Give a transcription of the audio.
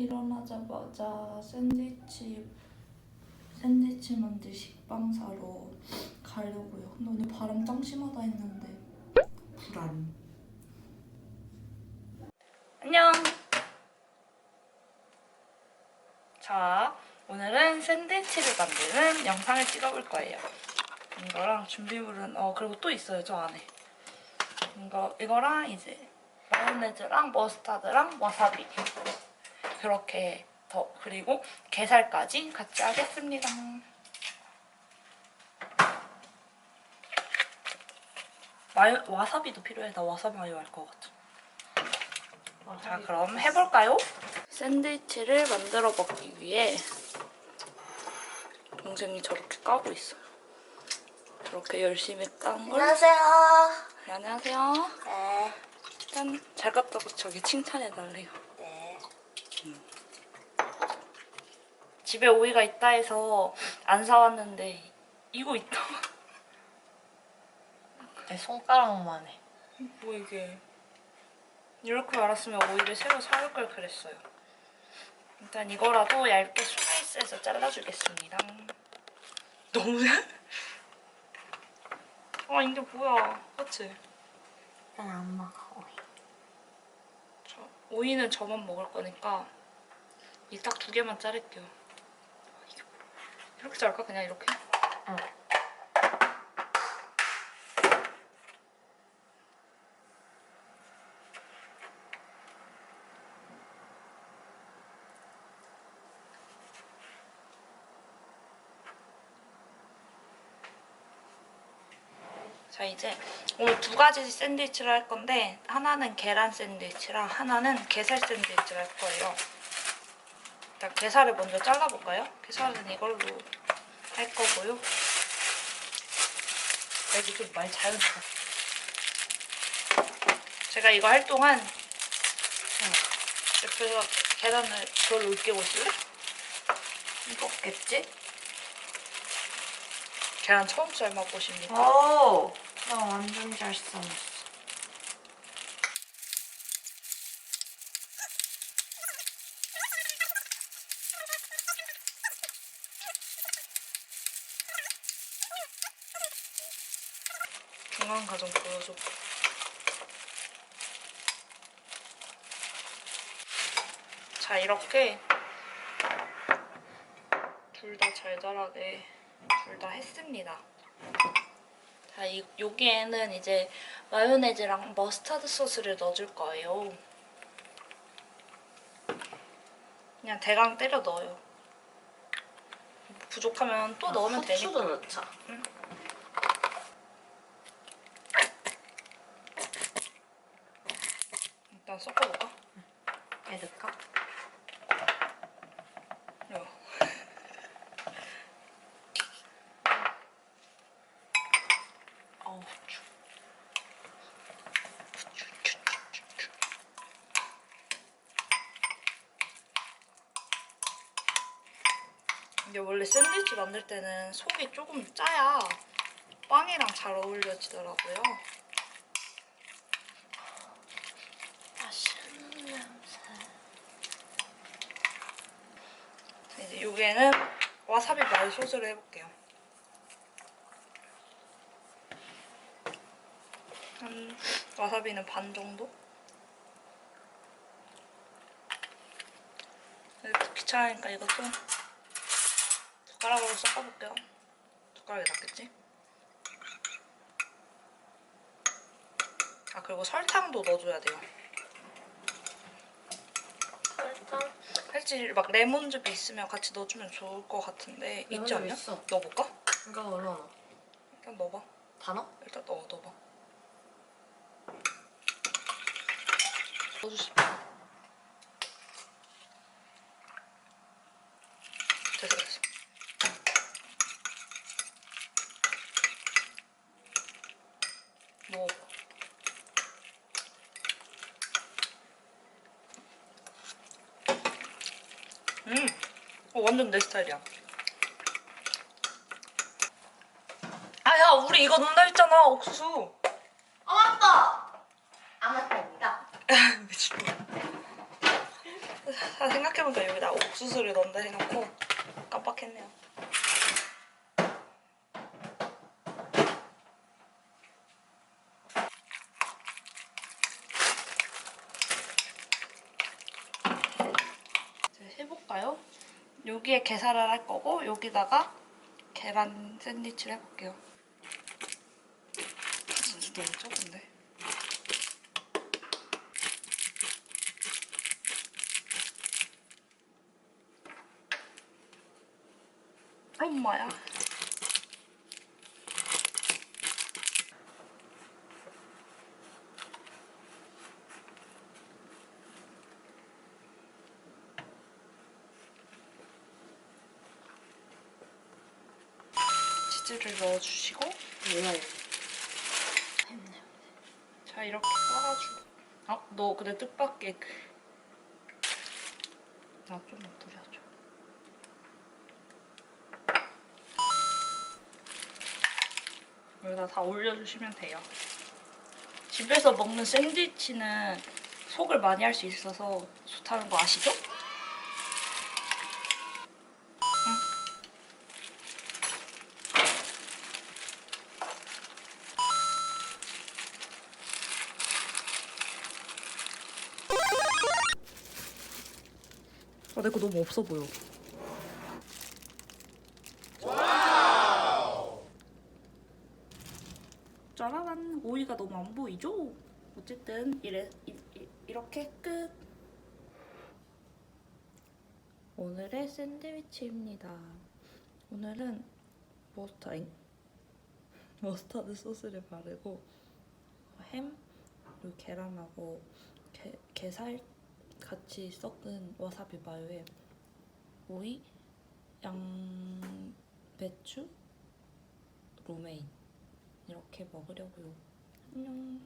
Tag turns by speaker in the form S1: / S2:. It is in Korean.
S1: 일어나자마자 샌드위치 샌드위치 만들 식빵 사러 가려고요. 근데 오늘 바람 짱 심하다 했는데
S2: 불안.
S1: 안녕. 자, 오늘은 샌드위치를 만드는 영상을 찍어볼 거예요. 이거랑 준비물은 어 그리고 또 있어요 저 안에. 이거 이거랑 이제 마요네즈랑 머스타드랑 와사비 그렇게 더 그리고 게살까지 같이 하겠습니다. 마요 와사비도 필요해. 나 와사비 마요 할 것 같아. 자 그럼 해볼까요? 샌드위치를 만들어 먹기 위해 동생이 저렇게 까고 있어요. 저렇게 열심히 깐 걸.
S3: 안녕하세요.
S1: 네, 안녕하세요.
S3: 네.
S1: 짠. 잘 깠다고 저기 칭찬해달래요.
S3: 네.
S1: 집에 오이가 있다 해서 안 사왔는데 이거 있다.
S3: 내 손가락만 해.
S1: 뭐 이게. 이렇게 알았으면 오이를 새로 사올 걸 그랬어요. 일단 이거라도 얇게 슬라이스해서 잘라주겠습니다. 너무 아 이게 뭐야 그치?
S3: 난안 먹어.
S1: 저, 오이는 저만 먹을 거니까 이 딱 두 개만 자를게요. 아, 뭐야. 이렇게 자를까? 그냥 이렇게?
S3: 응.
S1: 자 이제 오늘 두 가지 샌드위치를 할 건데 하나는 계란 샌드위치랑 하나는 게살 샌드위치를 할 거예요. 일단 게살을 먼저 잘라볼까요? 게살은 이걸로 할 거고요. 여기 좀말 자연스럽 제가 이거 할 동안 옆에서 계란을 저를 으깨고 있을래?
S3: 이거 없겠지?
S1: 계란 처음 삶아보십니까?
S3: 오! 나 완전 잘 삶았어.
S1: 중간 과정 보여줘. 자 이렇게 둘 다 잘잘하게 둘 다 했습니다. 자 이, 여기에는 이제 마요네즈랑 머스타드 소스를 넣어줄 거예요. 그냥 대강 때려 넣어요. 부족하면 또 넣으면 되니까.
S3: 후추도 넣자.
S1: 일단 섞어볼까?
S3: 얘 넣을까?
S1: 이거. 이게 원래 샌드위치 만들 때는 속이 조금 짜야 빵이랑 잘 어울려지더라고요.
S3: 맛있는 냄새.
S1: 이제 여기에는 와사비 마요 소스를 해볼게요. 한 와사비는 반 정도? 귀찮으니까 이것도 숟가락으로 섞어볼게요. 숟가락이 낫겠지? 아 그리고 설탕도 넣어줘야 돼요.
S3: 설탕?
S1: 살짝 막 레몬즙 있으면 같이 넣어주면 좋을 것 같은데 있지
S3: 레몬즙
S1: 않냐?
S3: 있어.
S1: 넣어볼까?
S3: 이거 얼마나?
S1: 일단 넣어봐.
S3: 다 넣어?
S1: 일단 넣어, 넣어봐. 넣어주시. 됐어, 됐어. 뭐. 음, 어, 완전 내 스타일이야. 아, 야, 우리 이거 넣는다 했잖아, 옥수수.
S3: 아 맞다! 아마타입니다.
S1: 미친. 다 생각해보니까 여기다 옥수수를 넣는다 해놓고 깜빡했네요. 이제 해볼까요? 여기에 게살을 할 거고 여기다가 계란 샌드위치를 해볼게요. 진짜 너무 적은데? 엄마야. 치즈를 넣어주시고
S3: 몰라요.
S1: 햄자 이렇게 깔아주고 어? 너 근데 뜻밖의 그... 나좀 뿌려줘 여기다 다 올려주시면 돼요 집에서 먹는 샌드위치는 속을 많이 할 수 있어서 좋다는 거 아시죠? 아, 내거 너무 없어 보여. 짜라란 오이가 너무 안 보이죠? 어쨌든 이래 이, 이, 이렇게 끝. 오늘의 샌드위치입니다. 오늘은 머스타잉 머스타드 소스를 바르고 햄 그리고 계란하고 게, 게살 같이 섞은 와사비 마요에 오이, 양배추, 로메인 이렇게 먹으려고요. 안녕.